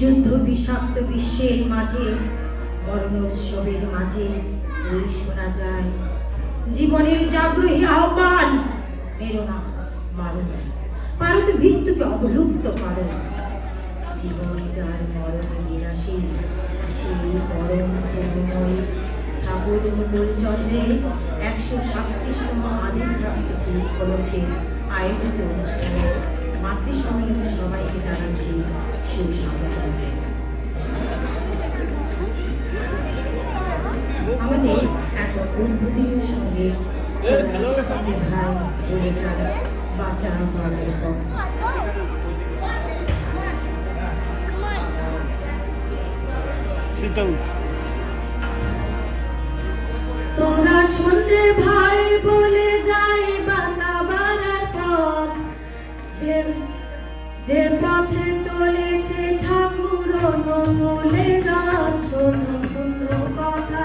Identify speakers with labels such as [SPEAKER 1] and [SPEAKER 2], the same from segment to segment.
[SPEAKER 1] যুদ্ধ বিষাক্ত বিশ্বের মাঝে মরণোৎসবের মাঝে এই শোনা যায়। জীবনের জাগ্রহী আহ্বান, প্রেরণা মারণ। পারত ভিত্তকে অবলুপ্ত পারো জীবন যার মরণ নিরাশে সেই মরণ প্রেমময় ঠাকুর মঙ্গলচন্দ্রের একশো সাতত্রিশতম আবির্ভাব তিথি উপলক্ষে আয়োজিত অনুষ্ঠানে। মাতৃ সম্মেলনে সবাইকে জানাচ্ছি আমাদের সঙ্গে ভাই বলে যায় বাঁচা বাড়ার পর
[SPEAKER 2] তোমরা শুনলে ভাই বলে যায় বাঁচা যে পথে চলেছে ঠাকুর বলে না কথা।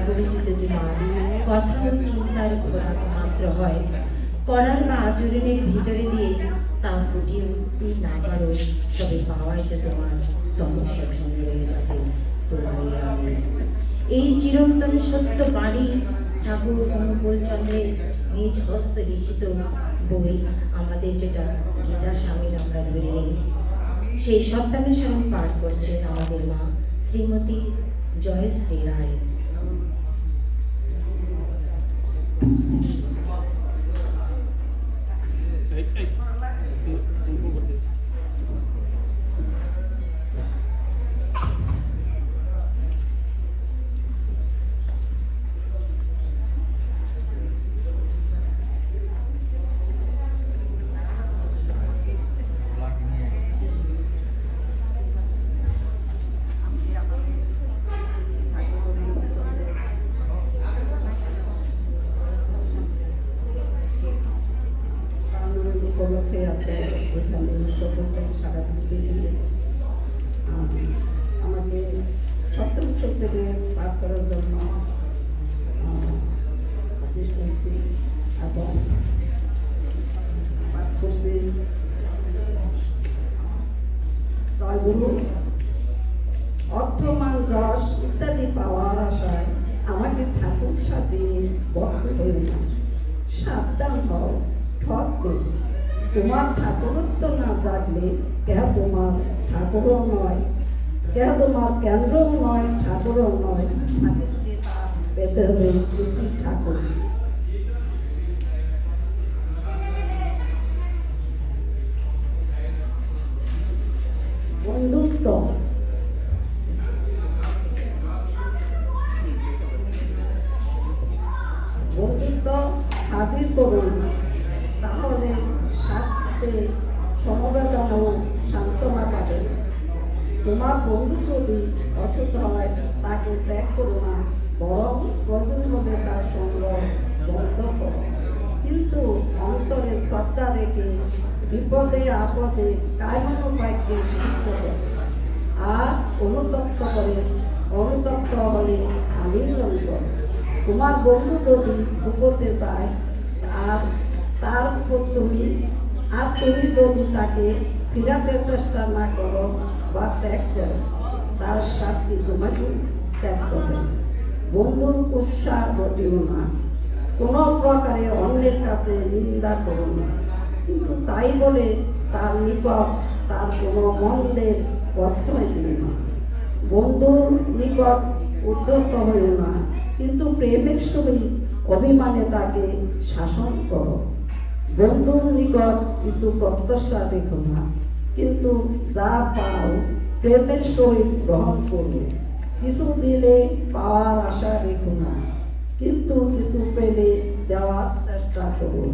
[SPEAKER 1] বলাগুলো যদি কথা ও চিন্তার খোরাক মাত্র হয়, করার বা আচরণের ভিতরে দিয়ে তা ফুটিয়ে উঠতে না পারো, তবে পাওয়াই যে তোমার তমস্যা ছন্দ হয়ে যাবে আমি এই চিরন্তন সত্য বাণী ঠাকুর অনুকূল চন্দ্রের নিজ হস্ত লিখিত বই আমাদের যেটা গীতা স্বামীর আমরা ধরে নেই। সেই সত্যানুসরণ পাঠ করছেন আমাদের মা শ্রীমতী জয়শ্রী রায়।
[SPEAKER 3] সপ্তম উৎসব থেকে পাঠ করার জন্য পেতে হবে আপদে কায়মন বাক্যে সাহায্য করো আর অনুতপ্ত করে অনুতপ্ত হলে আলিঙ্গন করো তোমার বন্ধু যদি বিপদে যায় আর তার উপর তুমি আর তুমি যদি তাকে ফিরাতে চেষ্টা না করো বা ত্যাগ করো তার শাস্তি তোমাকে ত্যাগ করবে বন্ধুর উৎসাহ ঘটিও না। কোনো প্রকারে অন্যের কাছে নিন্দা করো না। কিন্তু তাই বলে তার নিকট তার কোনো মন্দের প্রশ্রয় দিও না। বন্ধুর নিকট উদ্যত হইও না। কিন্তু প্রেমের সহিত অভিমানে তাকে শাসন করো। বন্ধুর নিকট কিছু প্রত্যাশা রেখো না। কিন্তু যা পাও প্রেমের সহিত গ্রহণ করবে। কিছু দিলে পাওয়ার আশা রেখো না। কিন্তু কিছু পেলে দেওয়ার চেষ্টা করো।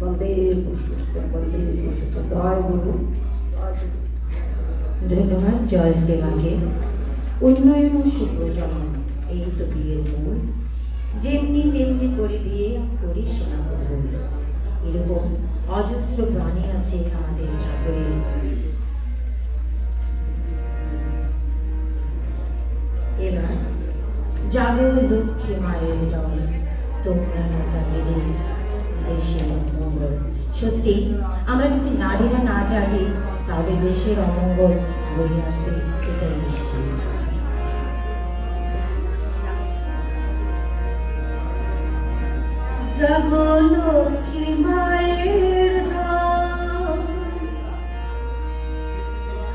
[SPEAKER 3] বন্দে বন্দে। জয়
[SPEAKER 1] ধন্যবাদ জয়শ্রী মাকে উন্নয়ন ও সুপ্রজন্ম এই তো বিয়ের মূল। যেমনি তেমনি করে বিয়ে করিস না এরকম অজস্র প্রাণী আছে আমাদের ঠাকুরের। এবার যাব লক্ষ্মী মায়ের দল, তোমরা না জাগিলে দেশের সুন্দর। সত্যি, আমরা যদি নারীরা না জাগে, তাহলে দেশের অমঙ্গল আসবে, এটাই নিশ্চিত।
[SPEAKER 2] মায়ের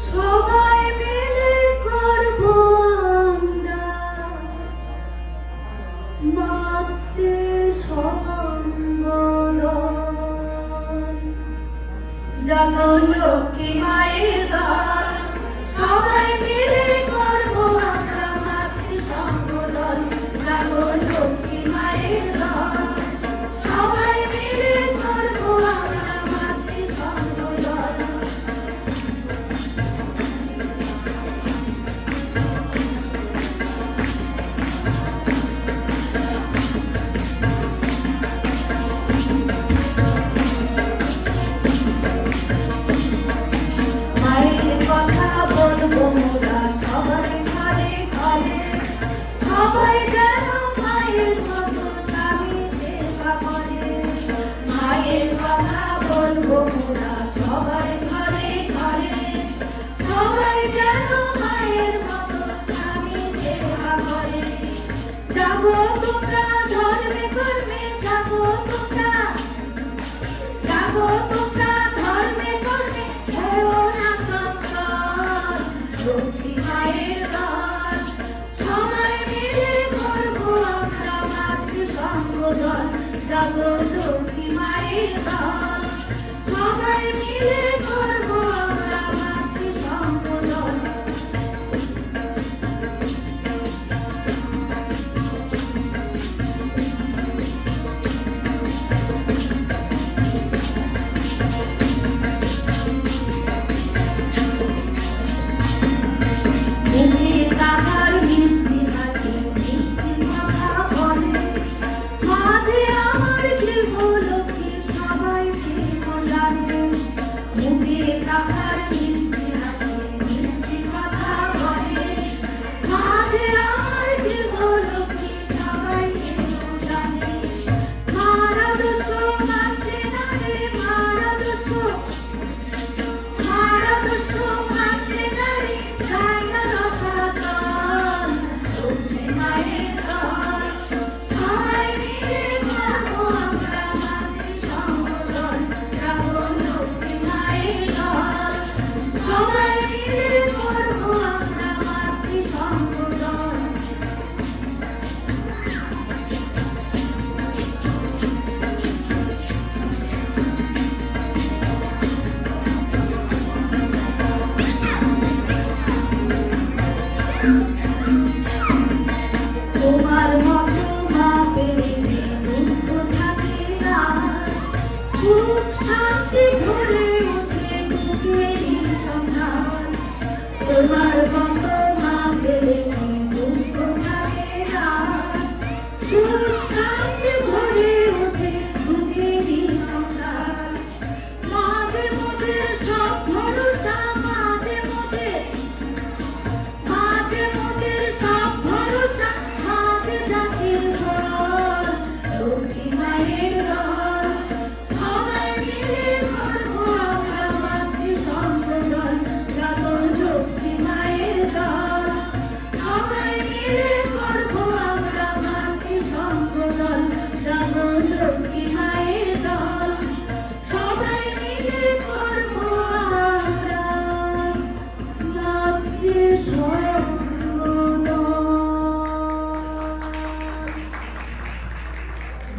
[SPEAKER 2] সবাই মিলে করব আমরা। যত লক্ষ্মী মায়ের দান সবাই মিলে তুমি থাকো Thank you.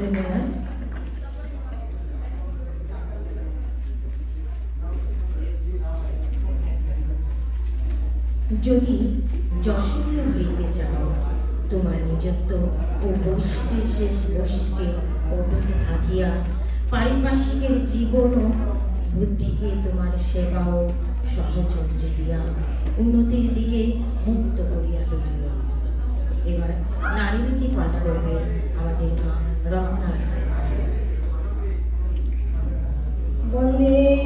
[SPEAKER 2] দেবে না
[SPEAKER 1] যদি যশনীয় চাও, তোমার নিজত্ব ও বৈশিষ্ট্যের বৈশিষ্ট্যে অটুট থাকিয়া পারিপার্শ্বিকের জীবন ও বুদ্ধিকে তোমার সেবা ও সহচর্য দিয়া উন্নতির দিকে মুক্ত করিয়া তুলিও। এবার নারী কি পাঠ করবে আমাদের মা
[SPEAKER 4] ร้องห
[SPEAKER 1] น่วันนี้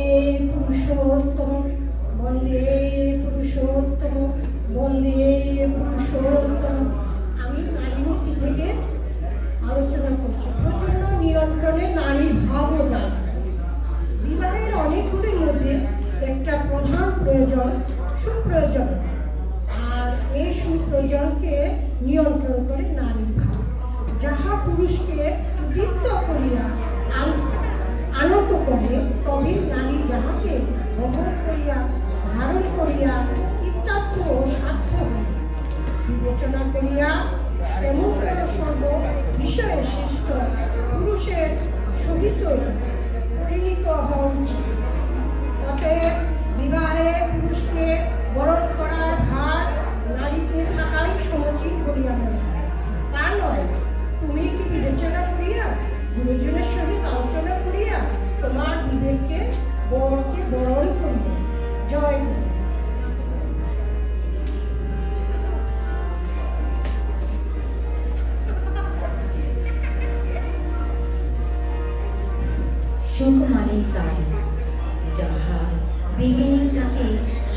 [SPEAKER 1] বিগিনিংটাকে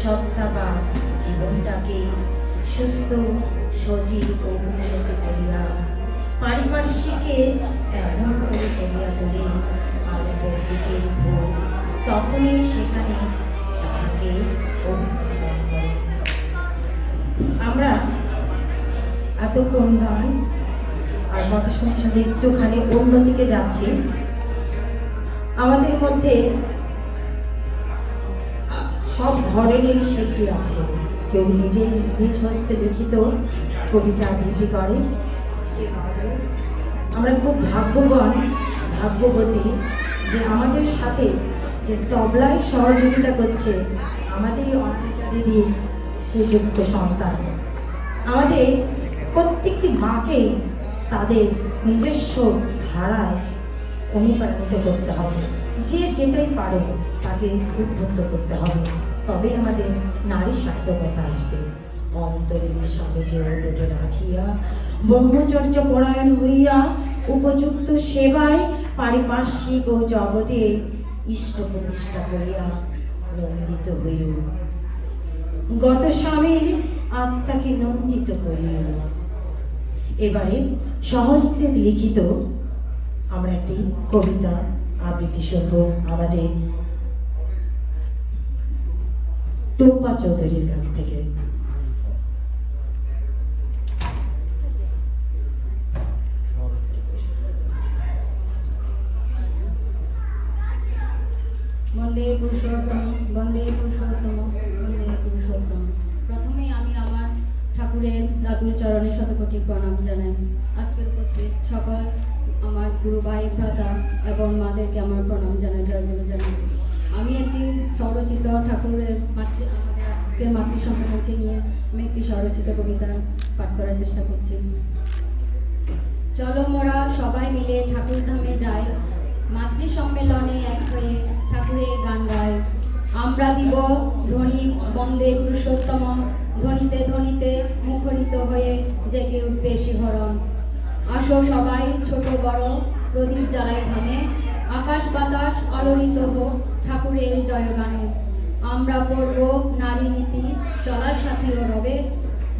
[SPEAKER 1] সত্তা বা জীবনটাকে সুস্থ, সজীব ও উন্নত করিয়া, পারিপার্শ্বিকে এমন করে করিয়া তোলে আর প্রকৃতির উপর, তখনই সেখানে তাহাকে অভিনন্দন করে। আমরা এতক্ষণ গান আর কথার সাথে একটুখানি অন্যদিকে যাচ্ছি। আমাদের মধ্যে সব ধরনের শিল্পী আছে। কেউ নিজেই নিজ হস্তে লিখিত কবিতা আবৃত্তি করে। আমরা খুব ভাগ্যবান, ভাগ্যবতী যে আমাদের সাথে যে তবলায় সহযোগিতা করছে আমাদেরই অনামিকা দিদির সুযোগ্য সন্তান। আমাদের প্রত্যেকটি মাকে তাদের নিজস্ব ধারায় অনুপ্রাণিত করতে হবে। যে যেটাই পারে তাকে উদ্বুদ্ধ করতে হবে। তবে আমাদের নারী সার্থকতা আসবে। অন্তরে সবকে ওলটে রাখিয়া, ব্রহ্মচর্য পরায়ণ হইয়া, উপযুক্ত সেবায় পারিপার্শ্বিক ও জগতে ইষ্ট প্রতিষ্ঠা করিয়া নন্দিত হইও। গত স্বামীর আত্মাকে নন্দিত করিও। এবারে সহজতে লিখিত আমরা একটি কবিতা আবৃত্তি শুনব। আমাদের টুম্পা চৌধুরীর কাছ থেকে।
[SPEAKER 5] বন্দে পুরুষোত্তম বন্দে পুরুষোত্তম বন্দে পুরুষোত্তম। প্রথমে আমি আমার ঠাকুরের রাতুল চরণে শতকোটি প্রণাম জানাই। আজকের উপস্থিত সকল আমার গুরু ভাই ভ্রাতা এবং মাদেরকে আমার প্রণাম জানাই, জয় গুরু জানাই। আমি একটি স্বরচিত ঠাকুরের মাতৃ আমাদের আজকে মাতৃ সম্মেলনকে নিয়ে আমি একটি স্বরচিত কবিতা পাঠ করার চেষ্টা করছি। চলো মোরা সবাই মিলে ঠাকুর ধামে যাই। মাতৃ সম্মেলনে এক হয়ে ঠাকুরের গান গাই। আমরা দিব ধ্বনি, বন্দে পুরুষোত্তম ধ্বনিতে ধ্বনিতে মুখরিত হয়ে জেগে উঠবে শিহরণ। আসো সবাই ছোট বড়, প্রদীপ জ্বালায় ধামে আকাশ বাতাস আলোড়িত হোক। ঠাকুরের জয়গানে। আমরা পড়ব নারী নীতি, চলার সাথেও রবে।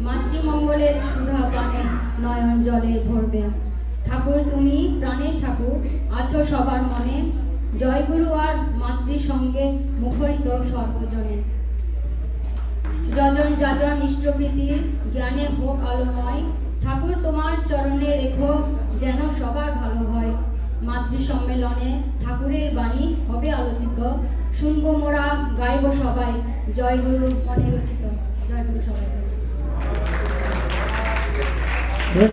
[SPEAKER 5] মাতৃমঙ্গলের সুধা পানে নয়ন জলে ভরবে। ঠাকুর তুমি প্রাণের ঠাকুর, আছো সবার মনে। জয়গুরু আর মাতৃ সঙ্গে মুখরিত সর্বজনে। যজন যাজন ইষ্টপ্রীতি, জ্ঞানে হোক আলোময়। ঠাকুর তোমার চরণে রেখো, যেন সবার ভালো হয়। মাতৃ সম্মেলনে ঠাকুরের বাণী হবে আলোচিত। শুনব মোরা গাইব সবাই। জয় গুরু মনে রচিত।